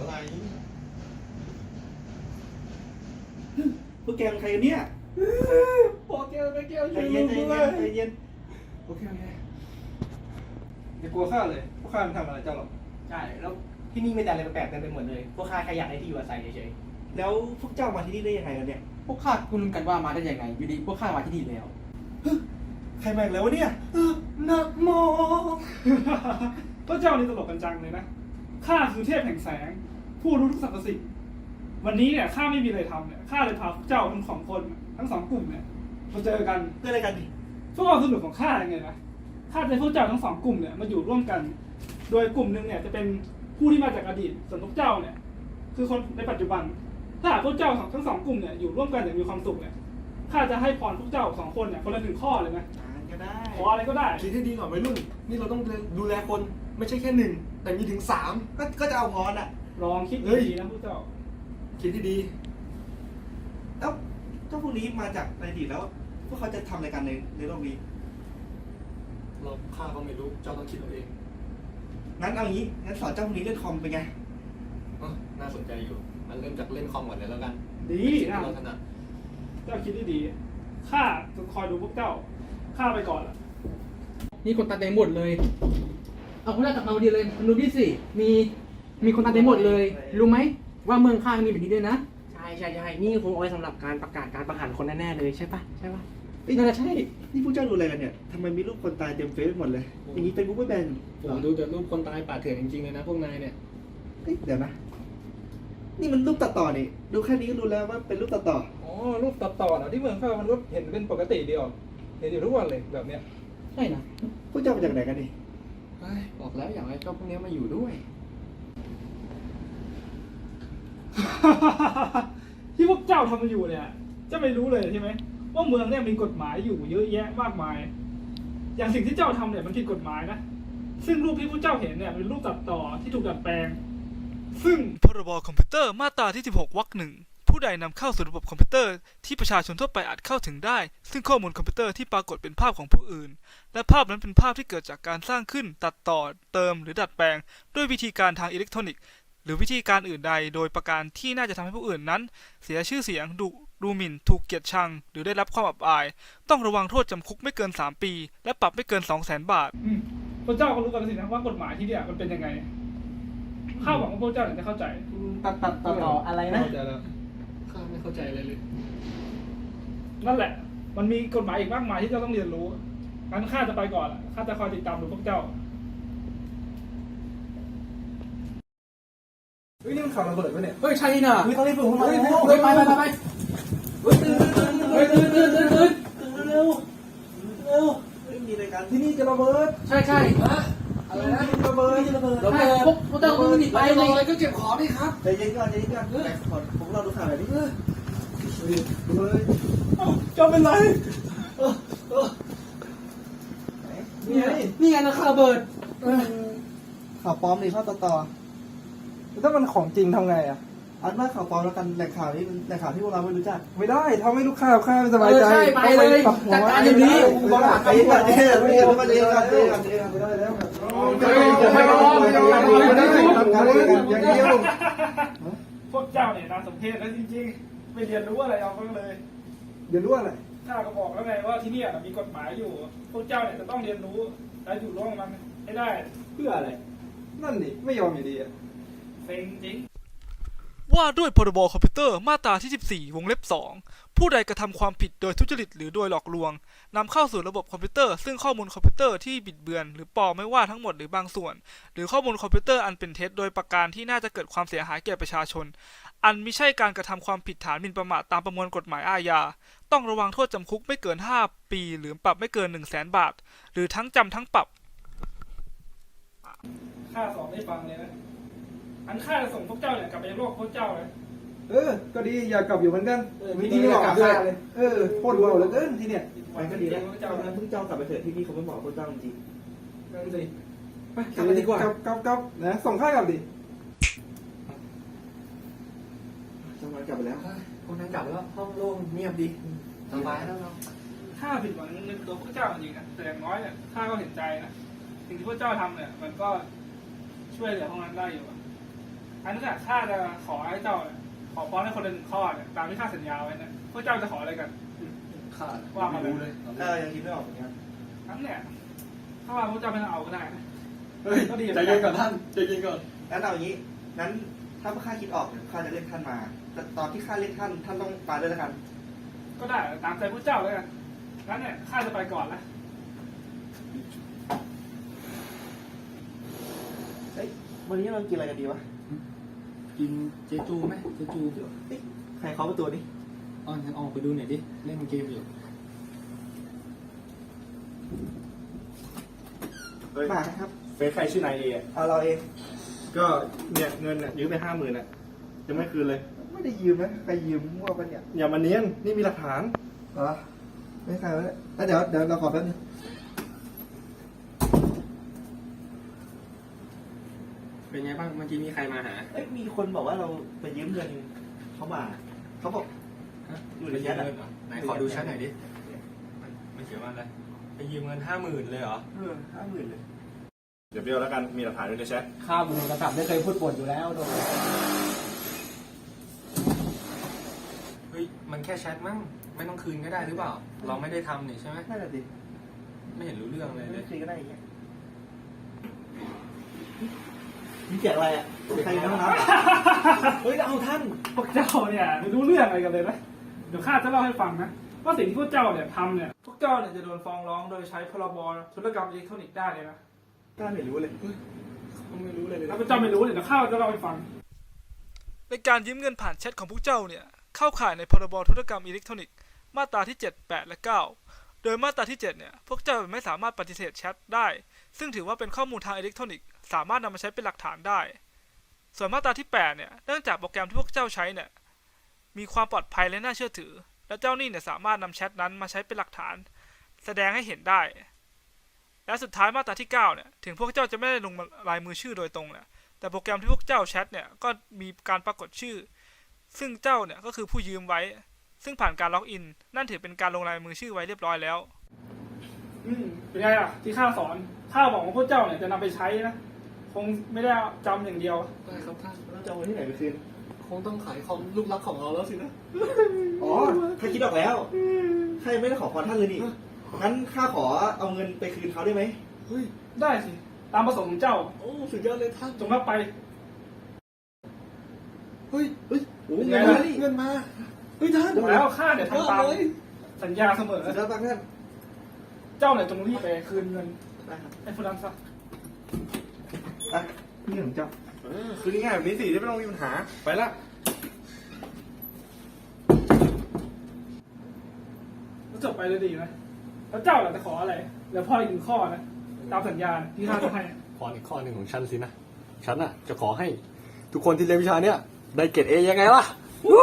อะไรพวกแกเป็นใครกันเนี่ยพอแก้วไม่แก้วใจเย็นใจเย็นใจเย็นโอเคโอเคอย่ากลัวข้าเลยพวกข้าไม่ทำอะไรเจ้าหรอกใช่แล้วที่นี่มีแต่อะไรแปลกๆเต็มไปหมดเลย พวกข้าแค่อยากได้ที่อยู่อาศัยเฉยแล้วพวกเจ้ามาที่นี่ได้ยังไงกันเนี่ยพวกข้าคุณกันว่ามาได้ยังไงอยู่ดีพวกข้ามาที่นี่แล้ว ใครมาอีกแล้ววะเนี่ยนักโมพระเจ้านี่ตลกกันจังเลยนะ ข้าคือเทพแห่งแสง ผู้รู้ทุกสรรพสิ่งวันนี้เนี่ยข้าไม่มีอะไรทำเนี่ยข้าเลยพาพวกเจ้าทั้งสองคนทั้งสองกลุ่มเนี่ยมาเจอกันเพื่ออะไรกันดิเพื่อความสนุกของข้ายังไงนะข้าจะให้พวกเจ้าทั้งสองกลุ่มเนี่ยมาอยู่ร่วมกัน โดยกลุ่มหนึ่งเนี่ยจะเป็นผู้ที่มาจากอดีตส่วนพวกเจ้าเนี่ย คือคนในปัจจุบัน ถ้าหากพวกเจ้าทั้งสองกลุ่มเนี่ยอยู่ร่วมกันอย่างมีความสุขเนี่ยข้าจะให้พรพวกเจ้าสองคนเนี่ยคนละหนึ่งข้อเลยนะอ่านก็ได้ขออะไรก็ได้คิดให้ดีก่อนวัยรุ่น นี่เราต้องดูแลคนไม่ใช่แค่หนึ่งแต่มีถึงสามก็ก็จะเอาพรอะ ลองคิดเฮ้ยดีๆนะพวกเจ้า คิดให้ดีแล้วเจ้าพวกนี้มาจากในอดีตแล้วพวกเขาจะทำอะไรกันในในโลกนี้ เราข้าก็ไม่รู้ เจ้าต้องคิดเอาเองงั้นเอางี้งั้นสอนเจ้าพวกนี้เล่นคอมเป็นไงอะน่าสนใจอยู่ มันเริ่มจากเล่นคอมก่อนเลยแล้วกันดีสิ่งนะที่เราถนัดเจ้าคิดดีๆข้าจะคอยดูพวกเจ้า ข้าไปก่อนละนี่คนตาเต็มหมดเลย เอาคุณได้กลับมาพอดีเลยมันดูดิสิมี มีคนตาเต็มหมดเลย รู้ไหมว่าเมืองข้างมีแบบนี้ด้วยนะๆใช่ใช่ใช่นี่คงเอาไว้สำหรับการประกาศการประหารคนแน่ๆเลยใช่ปะใช่ปะเอ้ยน่าจะใช่ นี่พวกเจ้าดูอะไรกันเนี่ยทำไมมีรูปคนตายเต็มเฟซไปหมดเลย อย่างนี้เฟซบุ๊กไม่แบนผมดูแต่รูปคนตายป่าเถื่อนจริงๆเลยนะพวกนายเนี่ย เอ้ยเดี๋ยวนะ นี่มันรูปตัดต่อนี่ ดูแค่นี้ก็รู้แล้วว่าเป็นรูปตัดต่อ อ๋อ รูปตัดต่อนะที่เมืองข้ามันก็เห็นเป็นปกติเดียวเห็นอยู่ทุกวันเลยแบบเนี้ยใช่นะพวกเจ้ามาจากไหนกันดิเฮ้ยบอกแล้วอย่างไรเจ้าพวกนี้มาอยู่ด้วย ที่พวกเจ้าทำอยู่เนี่ยจะไม่รู้เลยใช่ไหมว่าเมืองเนี่ยมีกฎหมายอยู่เยอะแยะมากมาย อย่างสิ่งที่เจ้าทำเนี่ยมันผิดกฎหมายนะ ซึ่งรูปที่พวกเจ้าเห็นเนี่ยเป็นรูปตัดต่อที่ถูกดัดแปลง ซึ่งพรบคอมพิวเตอร์มาตราที่ 16วรรคหนึ่งผู้ใดนำเข้าสู่ระบบคอมพิวเตอร์ที่ประชาชนทั่วไปอาจเข้าถึงได้ ซึ่งข้อมูลคอมพิวเตอร์ที่ปรากฏเป็นภาพของผู้อื่น และภาพนั้นเป็นภาพที่เกิดจากการสร้างขึ้น ตัดต่อ เติม หรือดัดแปลง ด้วยวิธีการทางอิเล็กทรอนิกส์ หรือวิธีการอื่นใดโดยประการที่น่าจะทำให้ผู้อื่นนั้น เสียชื่อเสียงดุดูหมิ่น ถูกเกลียดชัง หรือได้รับความอับอาย ต้องระวังโทษจำคุกไม่เกิน 3 ปี และปรับไม่เกิน 2 0 0 0 0 0 บาทพระเจ้าก็รู้กันสินะว่ากฎหมายที่เนี่ยมันเป็นยังไง ข้าหวังว่าพระเจ้าจะเข้าใจ ตัดตัดต่อต่ออะไรนะเข้าใจแล้วข้าไม่เข้าใจเลยเลย นั่นแหละ มันมีกฎหมายอีกมากมายที่เจ้าต้องเรียนรู้งั้นข้าจะไปก่อนละข้าจะคอยติดตามดูพวกเจ้า เฮ้ย นี่มันข่าวระเบิดปะเนี่ย เฮ้ยใช่น่ะมีต้องรีบปลุกเข้ามาเฮ้ยแล้วไปไปไปไปเฮ้ยตื่นตื่นตื่นตื่นตื่นตื่นตื่นเร็วเร็วเฮ้ยมีรายการที่นี่จะระเบิด ใช่ใช่อะไรนะระเบิดจะระเบิดใช่พวกพวกเจ้าคุณหนีไปเลยก็เก็บของดิครับใจเย็นก่อนใจเย็นก่อนแต่ขอผมเราดูข่าวหน่อยดิเออดูเลยเจ้าเป็นไรเออเออไหนนี่นี่ไงไงนี่ไงนะข่าวเบิร์ดข่าวปลอมนี่ข่าวต่อต่อ ถ้ามันของจริงทำไงอะ อันว่าข่าวปลอมแล้วกันแหล่งข่าวนี้เป็นแหล่งข่าวที่พวกเราไม่รู้จักไม่ได้ทำให้ลูกค้าข้าไม่สบายเออใจใช่ไปเลยจัดการอย่างนี้ใจเย็นก่อนใจเย็นก่อนใจเย็นก่อนใจเย็นก่อนใจเย็นก่อนใจเย็นก่อนไม่ได้แล้วอย่างเดียวพวกเจ้าเนี่ยน่าสมเพชนะจริงๆ ไม่เรียนรู้อะไรเอาบ้างเลย เดี๋ยวรู้อะไรข้าก็บอกแล้วไงว่าที่เนี่ยมีกฎหมายอยู่ พวกเจ้าเนี่ยจะต้องเรียนรู้และอยู่ร่วมมันให้ได้ เพื่ออะไร นั่นดิไม่ยอมอยู่ดีอะเซ็งจริงว่าด้วยพรบคอมพิวเตอร์มาตราที่ 14 วงเล็บ 2 ผู้ใดกระทำความผิดโดยทุจริตหรือโดยหลอกลวงนำเข้าสู่ระบบคอมพิวเตอร์ ซึ่งข้อมูลคอมพิวเตอร์ที่บิดเบือน หรือปลอมไม่ว่าทั้งหมดหรือบางส่วน หรือข้อมูลคอมพิวเตอร์อันเป็นเท็จโดยประการที่น่าจะเกิดความเสียหายแก่ประชาชน อันมิใช่การกระทำความผิดฐานหมิ่นประมาทตามประมวลกฎหมายอาญา ต้องระวังโทษจำคุกไม่เกิน 5 ปี หรือปรับไม่เกิน 1 0 0 0 0แสนบาท หรือทั้งจำทั้งปรับข้าสอนให้ฟังเลยนะ อันข้าจะส่งพวกเจ้าเนี่ยกลับไปยังโลกพวกเจ้าเลย เออ ก็ดีอยากกลับอยู่เหมือนกันเออมีที่ไม่เหมาะด้วยเออโคตรเบาเหลือเกินที่เนี่ยไปก็ดีแล้วเจ้านั้นเพิ่งเจ้ากลับไปเถิดที่นี่เขาไม่เหมาะกับพวกเจ้าจริงนั่นสิไปกลับไปดีกว่า กลับกลับกลับนะส่งข้ากลับดิเจ้ามันกลับไปแล้วคนนั้นกลับแล้วห้องโล่งเงียบดีสบายแล้วเราข้าผิดหวังในตัวพระเจ้าจริงๆนะแต่อย่างน้อยเนี่ยข้าก็เห็นใจนะสิ่งที่พระเจ้าทำเนี่ยมันก็ช่วยเหลือพวกนั้นได้อยู่อะ อันนั้นอะข้าจะขอให้เจ้าเนี่ยขอพรให้คนละหนึ่งข้อเนี่ยตามที่ข้าสัญญาไว้นะพวกเจ้าจะขออะไรกัน ข้าว่ามาเลยรู้เลยเออยังคิดไม่ออกเหมือนกันทั้งเนี่ยถ้าว่าพวกเจ้าไม่ต้องเอาก็ได้นะ เฮ้ยก็ดีใจเย็นก่อนท่านใจเย็นก่อนงั้นเอาอย่างนี้ นั้นถ้าข้าคิดออกเดี๋ยวข้าจะเรียกท่านมา แต่ตอนที่ข้าเรียกท่านท่านต้องมาด้วยแล้วกันก็ได้ตามใจพวกเจ้าเลยกันงั้นเนี่ยข้าจะไปก่อนละเฮ้ยวันนี้เรากินอะไรกันดีวะ กินเจจูไหมเจจูเฮ้ยใครเคาะประตูนี่อ๋องั้นออกไปดูหน่อยดิ เล่นเกมอยู่มาครับ เฟซใครชื่อนายเออะเอาเราเอง ก็เนี่ยเงินน่ะยืมไปห้าหมื่นอะยังไม่คืนเลย ไม่ได้ยืมนะใครยืมมั่วปะเนี่ยอย่ามาเนียน นี่มีหลักฐานเหรอไม่ใครวะเนี่ยแล้วเดี๋ยวเดี๋ยวเราขอแป๊บนึง เป็นไงบ้างเมื่อกี้มีใครมาหา เอ้ยมีคนบอกว่าเราไปยืมเงินเขามา เขาบอกอยู่ในแชทอะไหนขอดูแชทหน่อยดิไม่เขียนว่าอะไรไปยืมเงินห้าหมื่นเลยเหรอ เออห้าหมื่นเลย เดี๋ยวเบี้ยวแล้วกัน มีหลักฐานอยู่ในแชท ข้าวบนโทรศัพท์ไม่เคยพูดปดอยู่แล้วโดนเฮ้ย มันแค่แชทมั้ง ไม่ต้องคืนก็ได้หรือเปล่า เราไม่ได้ทำนี่ใช่ไหมนั่นแหละดิไม่เห็นรู้เรื่องเลยเลไม่ย คุยก็ได้อย่างเงี้ย มีเสียงอะไรอะใครอยู่ในห้องน้ำเฮ้ยเอาท่าน พวกเจ้าเนี่ยไม่รู้เรื่องอะไรกันเลยนะ เดี๋ยวข้าจะเล่าให้ฟังนะ ว่าสิ่งที่พวกเจ้าเนี่ยทำเนี่ย พวกเจ้าเนี่ยจะโดนฟ้องร้องโดยใช้พรบธุรกรรมอิเล็กทรอนิกส์ได้เลยนะ ท่านไม่รู้เลยไม่รู้เลยเลยถ้าพวกเจ้าไม่รู้เนี่ยเดี๋ยวข้าจะเล่าให้ฟัง ในการยืมเงินผ่านแชทของพวกเจ้าเนี่ยเข้าข่ายในพรบธุรกรรมอิเล็กทรอนิกส์มาตราที่ 7 8 และ 9 โดยมาตราที่ 7 เนี่ย พวกเจ้าไม่สามารถปฏิเสธแชทได้ ซึ่งถือว่าเป็นข้อมูลทางอิเล็กทรอนิกส์ สามารถนำมาใช้เป็นหลักฐานได้ ส่วนมาตราที่ 8 เนี่ย เนื่องจากโปรแกรมที่พวกเจ้าใช้เนี่ย มีความปลอดภัยและน่าเชื่อถือ และเจ้าหนี้เนี่ยสามารถนำแชทนั้นมาใช้เป็นหลักฐาน แสดงให้เห็นได้ และสุดท้ายมาตราที่ 9 เนี่ย ถึงพวกเจ้าจะไม่ได้ลงลายมือชื่อโดยตรงเนี่ย แต่โปรแกรมที่พวกเจ้าแชทเนี่ย ก็มีการปรากฏชื่อ ซึ่งเจ้าเนี่ยก็คือผู้ยืมไว้ ซึ่งผ่านการล็อกอิน นั่นถือเป็นการลงลายมือชื่อไว้เรียบร้อยแล้ว อืมเป็นไงอะที่ข้าสอนข้าบอกว่าพวกเจ้าเนี่ยจะนำไปใช้นะ คงไม่ได้จำอย่างเดียว ได้ครับท่านเราจะเอาเงินที่ไหนไปคืน คงต้องขายคอมลูกรักของเราแล้วสินะอ๋อข้าคิดออกแล้วข้ายังไม่ได้ขอพรท่านเลยนี่ งั้นข้าขอเอาเงินไปคืนเขาได้ไหมเฮ้ยได้สิ ตามประสงค์ของเจ้า โอ้สุดยอดเลยท่านจงรับไป เฮ้ยเฮ้ยโอ้เป็นเงิไงนล่ะมาดิเงินมาเฮ้ยท่านบอกแล้วข้าเนี่ยทำตามเลยสัญญาเสมอ สุดยอดมากท่านเจ้าเนี่ยจงรีบไปคืนเงินได้ครับ ให้ผู้นั้นซะ อะนี่ของเจ้าเออคือง่ายๆแบบนี้สิจะไม่ต้องมีปัญหา ไปละแล้วจบไปเลยดีนะแล้วเจ้าล่ะจะขออะไร เดี๋ยวพ่ออีกหนึ่งข้อนะตามสัญญาที่ข้าจะให้พรอีกข้อหนึ่งของฉันสินะ ฉันอะ จะขอให้ทุกคนที่เรียนวิชาเนี้ยได้เกรดเอยังไงล่ะโอ้